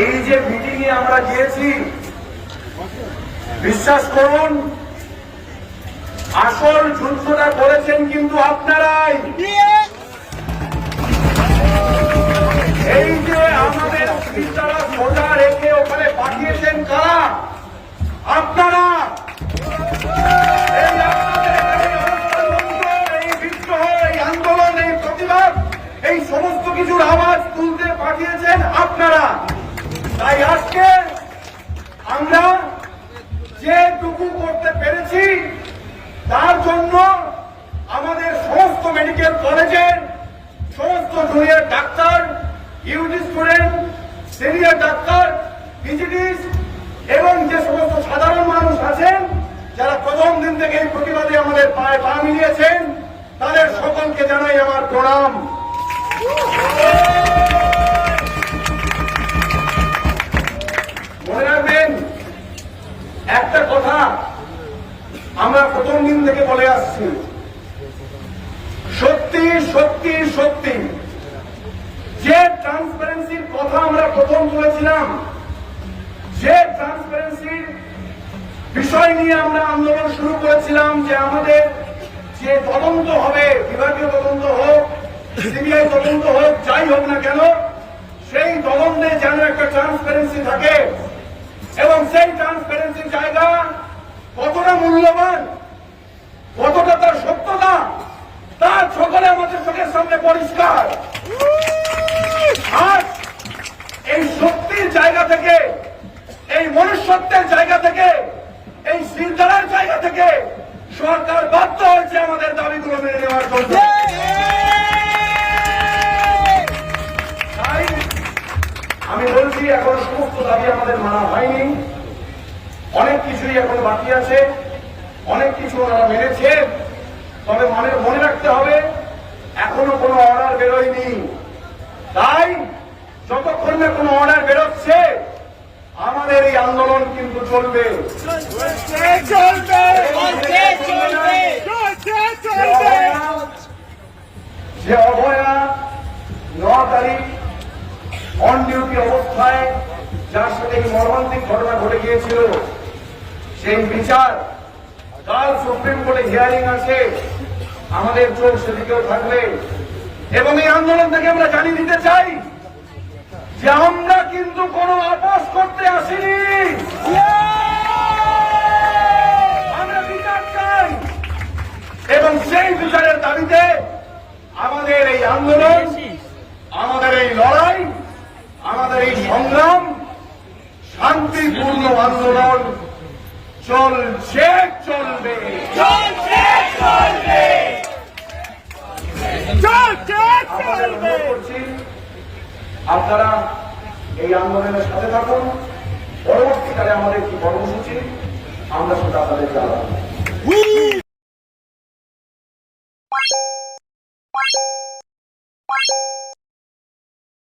এই যে মিটিং এ আমরা গিয়েছি বিশ্বাস করুন আসল যুদ্ধটা করেছেন কিন্তু আপনারাই। আপনারা। তাই আজকে আমরা যেটুকু করতে পেরেছি, তার জন্য আমাদের সমস্ত মেডিকেল কলেজের সমস্ত জুনিয়র ডাক্তার ইউটি স্টুডেন্ট সিনিয়র ডাক্তার পিজিডিস এবং যে সমস্ত সাধারণ মানুষ আছেন, যারা প্রথম দিন থেকে এই প্রতিবাদে আমাদের পায়ে পা মিলিয়েছেন, তাদের সকলকে জানাই আমার প্রণাম। আমরা দিন থেকে বলে আসছি। সত্যি সত্যি সত্যি। যে ট্রান্সপারেন্সির কথা আমরা প্রথম বলেছিলাম, যে ট্রান্সপারেন্সির বিষয় নিয়ে আমরা আন্দোলন শুরু করেছিলাম যে আমাদের যে তদন্ত হবে, বিভাগীয় তদন্ত হোক, সিবিআই তদন্ত হোক, যাই হোক না কেন, সেই তদন্তে যেন একটা ট্রান্সপারেন্সি থাকে। এবং সেই ট্রান্সপারেন্সির জায়গা কতটা মূল্যবান কতটা তার সত্যতা তার সকলে আমাদের চোখের সামনে পরিষ্কার। আজ এই শক্তির জায়গা থেকে এই মনুষ্যত্বের জায়গা থেকে এই চিন্তার জায়গা থেকে সরকার বাধ্য হয়েছে আমাদের দাবিগুলো মেনে নেওয়ার জন্য। তাই আমি বলছি এখন সমস্ত দাবি আমাদের মানা হয়নি। অনেক কিছুই এখন বাকি আছে। অনেক কিছু ওনারা মেনেছে তবে মনে মনে রাখতে হবে এখনও কোনো বেরোয়নি। তাই যতক্ষণ না কোনো অর্ডার বেরোচ্ছে, আমাদের এই আন্দোলন কিন্তু চলবে। যে অভয়া ন তারিখ অন ডিউটি অবস্থায়, যার সাথে মর্মান্তিক ঘটনা ঘটে গিয়েছিল, সেই বিচার কাল সুপ্রিম কোর্টে হিয়ারিং আছে। আমাদের চোখ সেদিকেও থাকবে এবং এই আন্দোলন থেকে আমরা জানিয়ে দিতে চাই যে আমরা কিন্তু কোনো আপোষ করতে আসিনি। আমরা বিচার চাই। এবং সেই বিচারের দাবিতে আমাদের এই আন্দোলন, আমাদের এই লড়াই, আমাদের এই সংগ্রাম, শান্তিপূর্ণ আন্দোলন চলছে চলবে চলবে। আপনারা এই আন্দোলনের সাথে থাকুন। পরবর্তীকালে আমাদের কি কর্মসূচি আমরা সেটা আপনাদের জানাব।